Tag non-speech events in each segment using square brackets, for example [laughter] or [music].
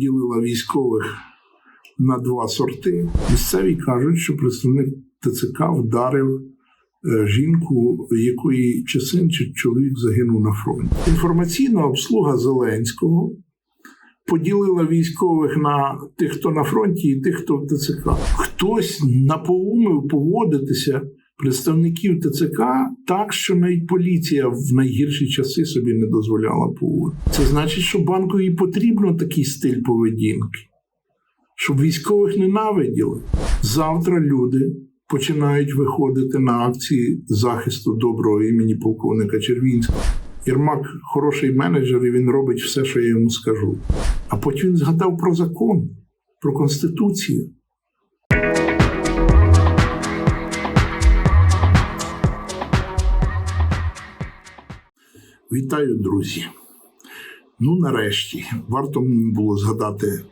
поділила військових на два сорти. Місцеві кажуть, що представник ТЦК вдарив е, жінку, якої чи син, чи чоловік загинув на фронті. Інформаційна обслуга Зеленського поділила військових на тих, хто на фронті, і тих, хто в ТЦК. Хтось напоумив поводитися представників ТЦК так, що навіть поліція в найгірші часи собі не дозволяла поводити. Це значить, що банкові потрібно такий стиль поведінки, щоб військових ненавиділи. Завтра люди починають виходити на акції захисту доброго імені полковника Червінського. Єрмак хороший менеджер, і він робить все, що я йому скажу. А потім він згадав про закон, про конституцію. Вітаю, друзі. Ну, нарешті, варто мені було згадати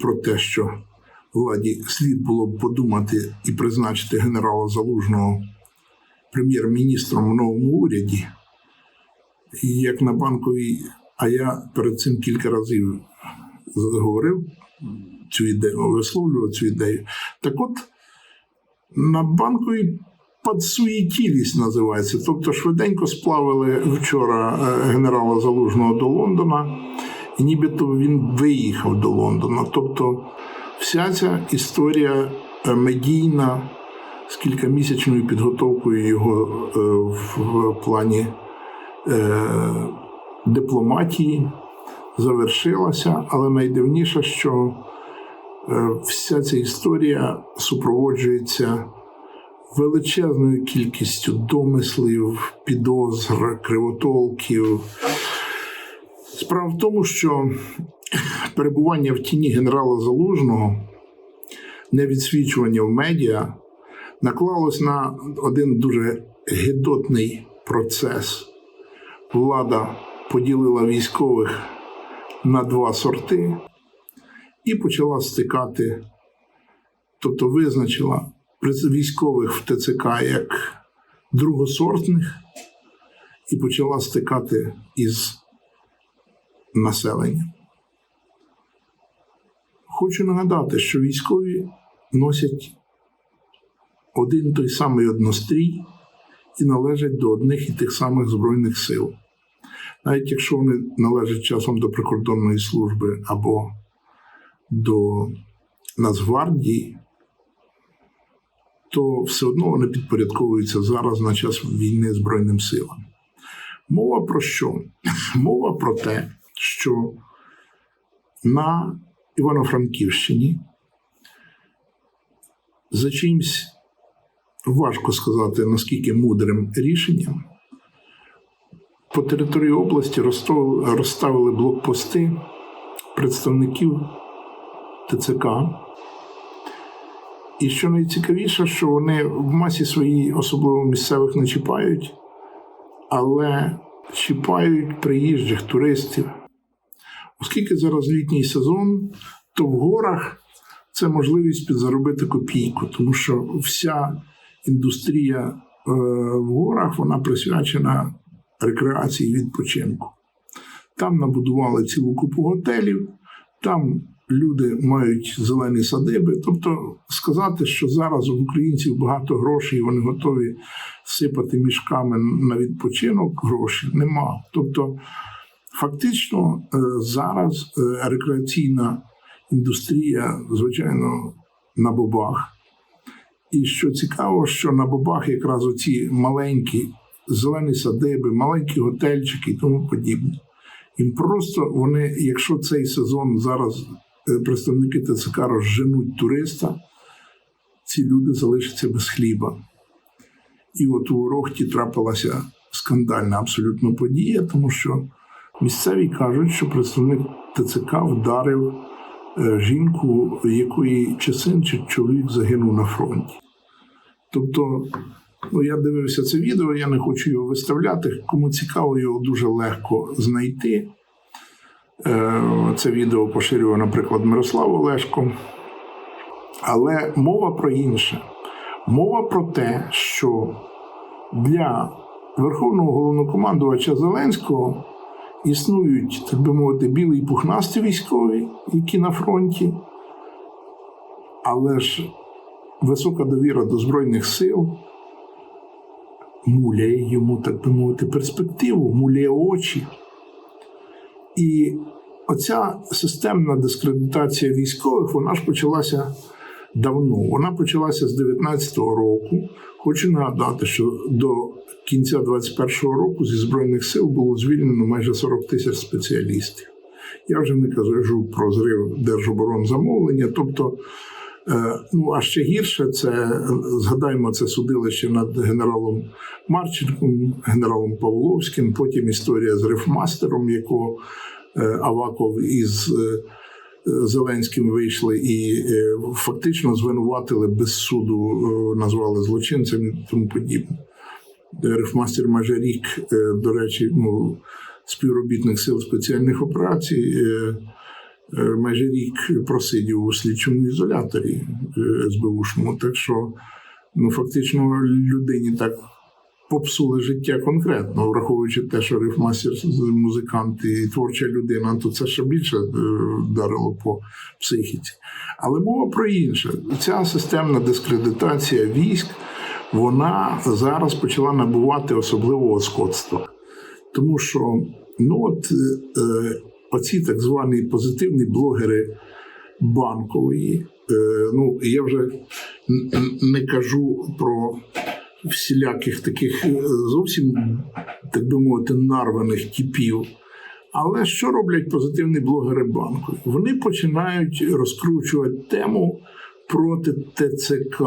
про те, що владі слід було б подумати і призначити генерала Залужного прем'єр-міністром в новому уряді. Як на банковій, а я перед цим кілька разів говорив цю ідею, висловлював цю ідею. Так от на банковій Подсуетілість називається. Тобто швиденько сплавили вчора е, генерала Залужного до Лондона, і нібито він виїхав до Лондона. Тобто вся ця історія е, медійна з кількамісячною підготовкою його е, в плані дипломатії завершилася, але найдивніше, що вся ця історія супроводжується величезною кількістю домислів, підозр, кривотолків. Справа в тому, що перебування в тіні генерала Залужного, невідсвічування в медіа наклалось на один дуже гидотний процес. Влада поділила військових на два сорти і почала стикати, тобто визначила військових в ТЦК як другосортних і почала стикати із населенням. Хочу нагадати, що військові носять один той самий однострій і належать до одних і тих самих Збройних сил. Навіть якщо вони належать часом до прикордонної служби або до Нацгвардії, то все одно вони підпорядковуються зараз на час війни Збройним силам. Мова про що? [laughs] Мова про те, що на Івано-Франківщині за чимсь важко сказати, наскільки мудрим рішенням, по території області розставили блокпости представників ТЦК. І що найцікавіше, що вони в масі своїй, особливо місцевих, не чіпають, але чіпають приїжджих туристів. Оскільки зараз літній сезон, то в горах це можливість підзаробити копійку, тому що вся індустрія е, в горах вона присвячена рекреації відпочинку. Там набудували цілу купу готелів, там люди мають зелені садиби. Тобто сказати, що зараз у українців багато грошей, і вони готові сипати мішками на відпочинок гроші, нема. Тобто, фактично, е, зараз е, рекреаційна індустрія, звичайно, на бобах. І що цікаво, що на бобах якраз оці маленькі зелені садиби, маленькі готельчики і тому подібне. Їм просто вони, якщо цей сезон зараз представники ТЦК розженуть туриста, ці люди залишаться без хліба. І от у Ворохті трапилася скандальна абсолютно подія, тому що місцеві кажуть, що представник ТЦК вдарив е, жінку, якої чи син, чи чоловік загинув на фронті. Тобто, ну, я дивився це відео, я не хочу його виставляти. Кому цікаво, його дуже легко знайти. Е, це відео поширював, наприклад, Мирослав Олешко. Але мова про інше. Мова про те, що для Верховного головнокомандувача Зеленського Існують, так би мовити, білі і пухнасті військові, які на фронті, але ж висока довіра до Збройних сил муляє йому, так би мовити, перспективу, муляє очі. І оця системна дискредитація військових, вона ж почалася давно. Вона почалася з 19-го року. Хочу нагадати, що до кінця 21-го року зі Збройних сил було звільнено майже 40 тисяч спеціалістів. Я вже не кажу про зрив держоборонзамовлення. Тобто, ну а ще гірше, це згадаємо це судилище над генералом Марченком, генералом Павловським. Потім історія з рифмастером, якого е, Аваков із е, Зеленським вийшли і е, фактично звинуватили без суду, е, назвали злочинцем і тому подібне. Рифмастер майже рік, е, до речі, ну, співробітник сил спеціальних операцій, е, е, майже рік просидів у слідчому ізоляторі е, СБУшному. Так що ну, фактично людині так попсули життя конкретно, враховуючи те, що рифмастер музикант і творча людина, то це ще більше е, вдарило по психіці. Але мова про інше. Ця системна дискредитація військ, вона зараз почала набувати особливого скотства. Тому що ну от е, оці так звані позитивні блогери банкової, е, ну я вже не кажу про всіляких таких е, зовсім, так би мовити, нарваних типів. Але що роблять позитивні блогери банку? Вони починають розкручувати тему проти ТЦК.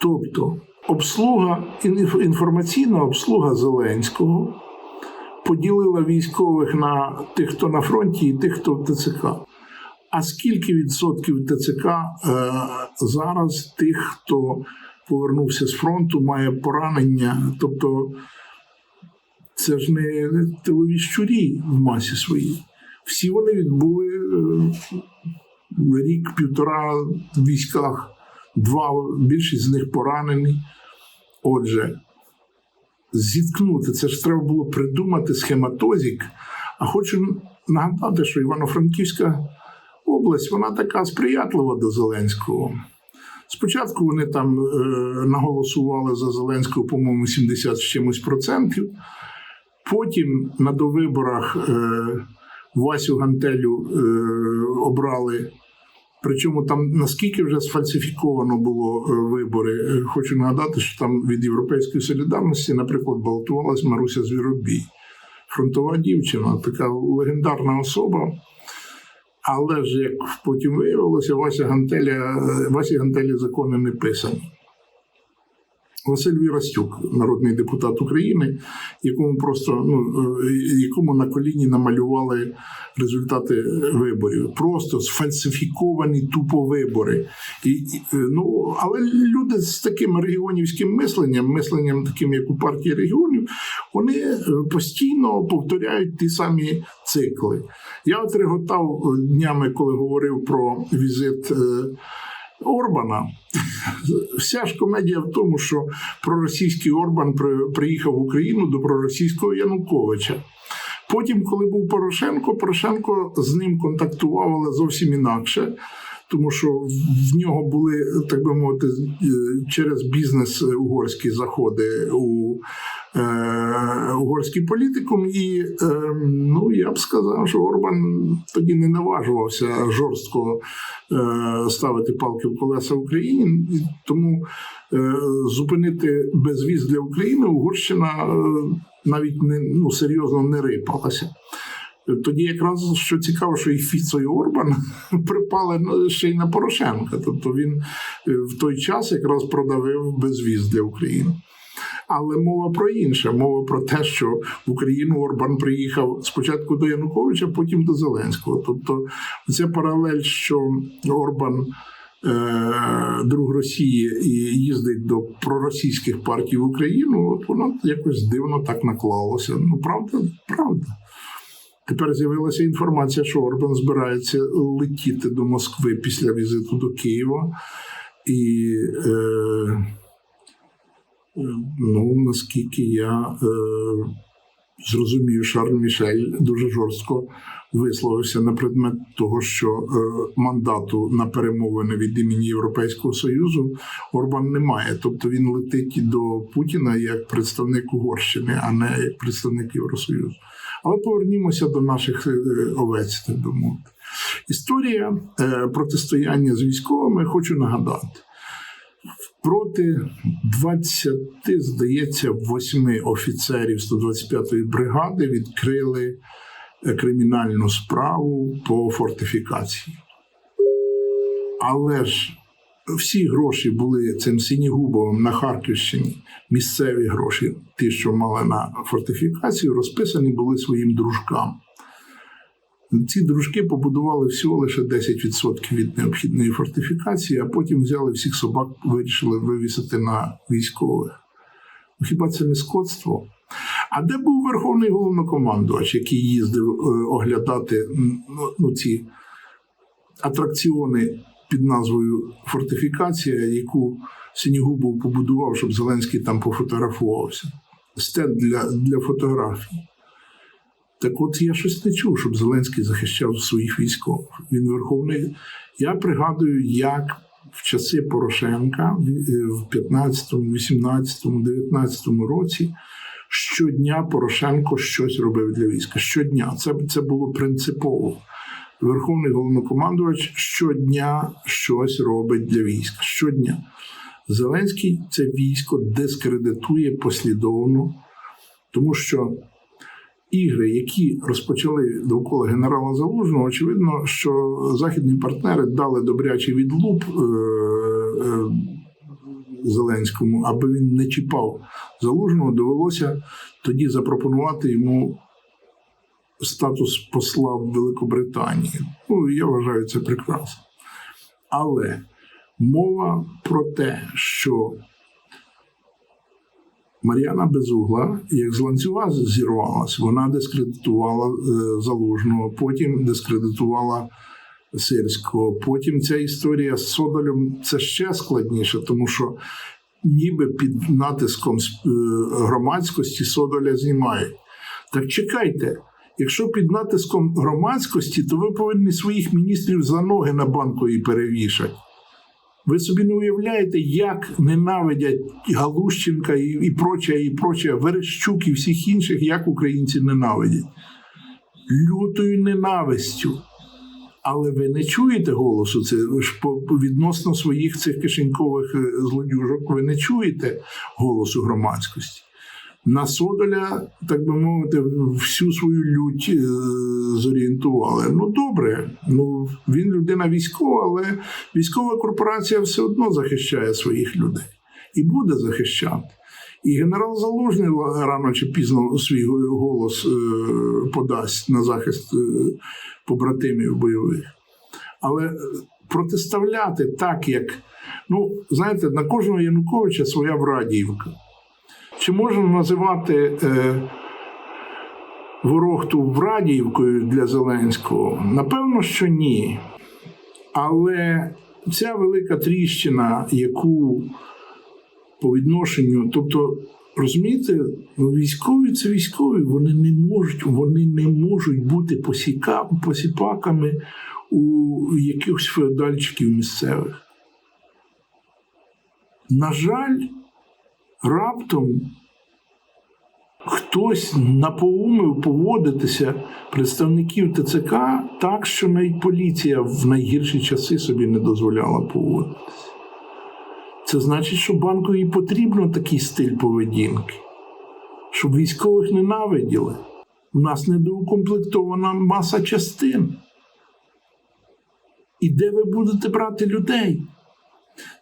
Тобто обслуга, інформаційна обслуга Зеленського поділила військових на тих, хто на фронті, і тих, хто в ТЦК. А скільки відсотків ТЦК е, зараз тих, хто повернувся з фронту, має поранення? Тобто це ж не тилові щурі в масі своїй. Всі вони відбули е, рік-півтора в військах, два, більшість з них поранені. Отже, зіткнути це ж треба було придумати схематозік. А хочу нагадати, що Івано-Франківська область вона така сприятлива до Зеленського. Спочатку вони там е, наголосували за Зеленського, по-моєму, 70 з чимось процентів. Потім на довиборах е, Васю Гантелю е, обрали. Причому там наскільки вже сфальсифіковано було е, вибори. Е, Хочу нагадати, що там від Європейської солідарності, наприклад, балотувалась Маруся Звіробій, фронтова дівчина, така легендарна особа. Але ж як потім виявилося, Вася Гантеля, Васі Гантелі закони не писані. Василь Вірастюк, народний депутат України, якому просто ну, е, якому на коліні намалювали результати виборів. Просто сфальсифіковані тупо вибори. І, е, ну, але люди з таким регіонівським мисленням, мисленням таким, як у партії регіонів, вони е, постійно повторяють ті самі цикли. Я от реготав днями, коли говорив про візит. Орбана. Вся ж комедія в тому, що проросійський Орбан при- приїхав в Україну до проросійського Януковича. Потім, коли був Порошенко, Порошенко з ним контактував, але зовсім інакше. Тому що в нього були, так би мовити, е, через бізнес угорські заходи у е, угорський політикум, і е, ну я б сказав, що Орбан тоді не наважувався жорстко ставити палки в колеса Україні. Тому зупинити безвіз для України Угорщина навіть не ну серйозно не рипалася. Тоді якраз що цікаво, що і Фіцо, і Орбан [laughs] припали ще й на Порошенка. Тобто він е, в той час якраз продавив безвіз для України. Але мова про інше. Мова про те, що в Україну Орбан приїхав спочатку до Януковича, потім до Зеленського. Тобто, ця паралель, що Орбан. е, Друг Росії і їздить до проросійських партій в Україну, от воно якось дивно так наклалося. Ну, правда, правда. Тепер з'явилася інформація, що Орбан збирається летіти до Москви після візиту до Києва. І е, е, ну, наскільки я е, зрозумів, Шарль Мішель дуже жорстко висловився на предмет того, що е, мандату на перемовини від імені Європейського Союзу Орбан не має. Тобто він летить до Путіна як представник Угорщини, а не як представник Євросоюзу. Але повернімося до наших е, овець, так би мовити. Історія е, протистояння з військовими хочу нагадати. Проти 20, здається, 8 офіцерів 125-ї бригади відкрили е, кримінальну справу по фортифікації. Але ж всі гроші були цим Синігубовим на Харківщині, місцеві гроші, ті, що мали на фортифікацію, розписані були своїм дружкам. Ці дружки побудували всього лише 10% від необхідної фортифікації, а потім взяли всіх собак, вирішили вивісити на військових. Ну, Хіба це не скотство? А де був верховний головнокомандувач, який їздив е, оглядати ну, ну, ці атракціони під назвою Фортифікація, яку Синігубов побудував, щоб Зеленський там пофотографувався? Стенд для, для фотографій. Так от я щось не чув, щоб Зеленський захищав своїх військових. Він верховний. Я пригадую, як в часи Порошенка в 15, 18, 19 році щодня Порошенко щось робив для війська. Щодня. Це, це було принципово. Верховний головнокомандувач щодня щось робить для війська. Щодня. Зеленський це військо дискредитує послідовно, тому що ігри, які розпочали довкола генерала Залужного, очевидно, що західні партнери дали добрячий відлуп е- е- Зеленському, аби він не чіпав залужного, довелося тоді запропонувати йому статус посла в Великобританії. Ну, я вважаю це прекрасно. Але мова про те, що Мар'яна Безугла, як з ланцюга зірвалась, вона дискредитувала е, залужного, потім дискредитувала сирського. Потім ця історія з Содолем це ще складніше, тому що ніби під натиском е, громадськості Содоля знімають. Так чекайте. Якщо під натиском громадськості, то ви повинні своїх міністрів за ноги на банкові перевішати. Ви собі не уявляєте, як ненавидять Галущенка і і проче, і проче, Верещук і всіх інших, як українці ненавидять. Лютою ненавистю. Але ви не чуєте голосу це ж відносно своїх цих кишенькових злодюжок, ви не чуєте голосу громадськості. На Содоля, так би мовити, всю свою лють е, зорієнтували. Ну добре, ну він людина військова, але військова корпорація все одно захищає своїх людей і буде захищати. І генерал Залужний рано чи пізно свій голос е, подасть на захист е, побратимів бойових. Але протиставляти так, як ну знаєте, на кожного Януковича своя Врадіївка. Чи можна називати е, Ворохту Врадіївкою для Зеленського? Напевно, що ні. Але ця велика тріщина, яку по відношенню, тобто, розумієте, ну, військові це військові, вони не можуть, вони не можуть бути посіка, посіпаками у якихось феодальчиків місцевих. На жаль, раптом хтось напоумив поводитися представників ТЦК так, що навіть поліція в найгірші часи собі не дозволяла поводитися. Це значить, що банкові потрібно такий стиль поведінки, щоб військових ненавиділи. У нас недоукомплектована маса частин. І де ви будете брати людей?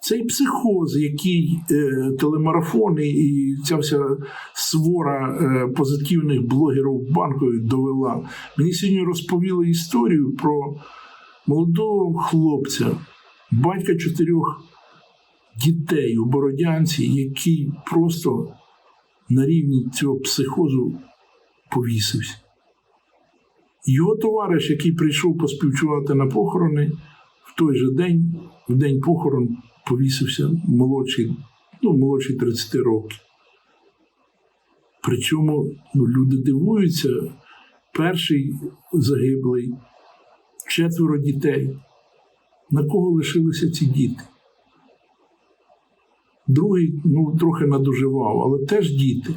Цей психоз, який е, телемарафони і ця вся свора е, позитивних блогерів банкові довела. Мені сьогодні розповіли історію про молодого хлопця, батька чотирьох дітей у Бородянці, який просто на рівні цього психозу повісився. Його товариш, який прийшов поспівчувати на похорони, в той же день, в день похорон, повісився молодший, ну, молодший 30 років. Причому ну, люди дивуються, перший загиблий, четверо дітей. На кого лишилися ці діти? Другий ну, трохи надоживав, але теж діти.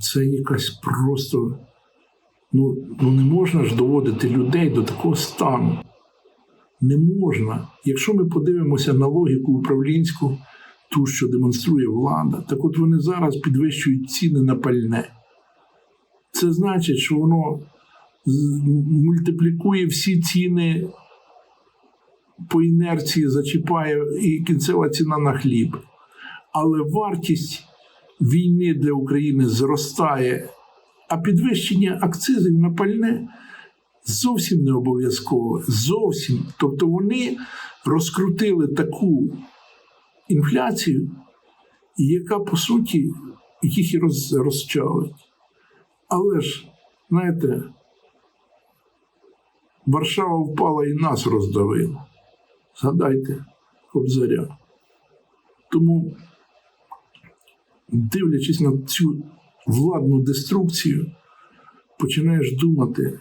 Це якась просто. Ну, ну не можна ж доводити людей до такого стану. Не можна. Якщо ми подивимося на логіку управлінську, ту, що демонструє влада, так от вони зараз підвищують ціни на пальне. Це значить, що воно мультиплікує всі ціни по інерції, зачіпає і кінцева ціна на хліб. Але вартість війни для України зростає, а підвищення акцизів на пальне зовсім не обов'язково. Зовсім. Тобто вони розкрутили таку інфляцію, яка по суті їх і роз, розчавить. Але ж, знаєте, Варшава впала і нас роздавила. Згадайте, Кобзаря. Тому, дивлячись на цю владну деструкцію, починаєш думати,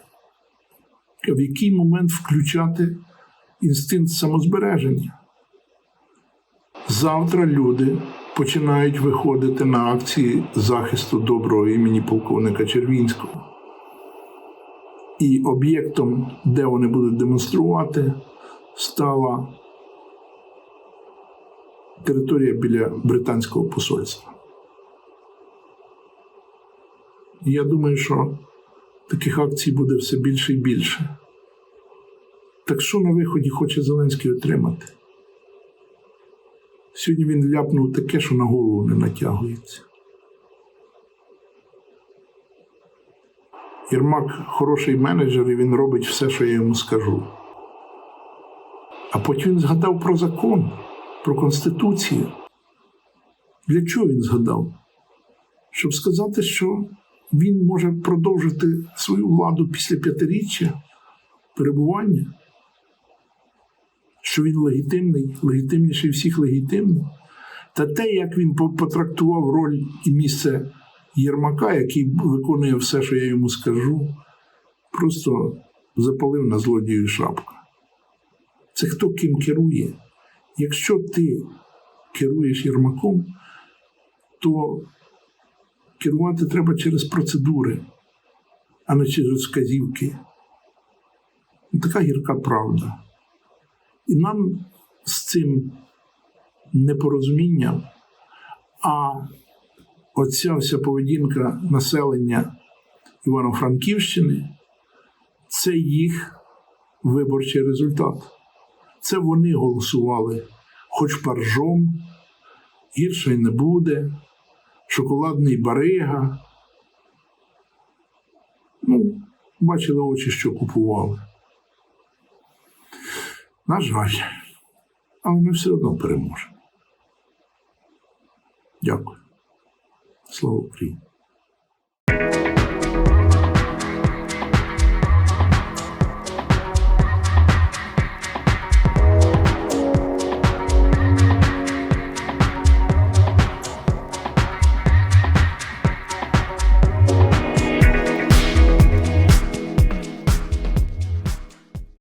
в який момент включати інстинкт самозбереження. Завтра люди починають виходити на акції захисту доброго імені полковника Червінського. І об'єктом, де вони будуть демонструвати, стала територія біля британського посольства. Я думаю, що таких акцій буде все більше і більше. Так що на виході хоче Зеленський отримати? Сьогодні він ляпнув таке, що на голову не натягується. Єрмак хороший менеджер, і він робить все, що я йому скажу. А потім він згадав про закон, про Конституцію. Для чого він згадав? Щоб сказати, що він може продовжити свою владу після п'ятиріччя перебування, що він легітимний, легітимніший всіх легітимних. Та те, як він потрактував роль і місце Єрмака, який виконує все, що я йому скажу, просто запалив на злодію шапка. Це хто ким керує? Якщо ти керуєш Єрмаком, то керувати треба через процедури, а не через вказівки. Така гірка правда. І нам з цим непорозумінням, а оця вся поведінка населення Івано-Франківщини це їх виборчий результат. Це вони голосували, хоч паржом, гірше не буде, шоколадний барига. Ну, бачили очі, що купували. На жаль, але ми все одно переможемо. Дякую. Слава Україні!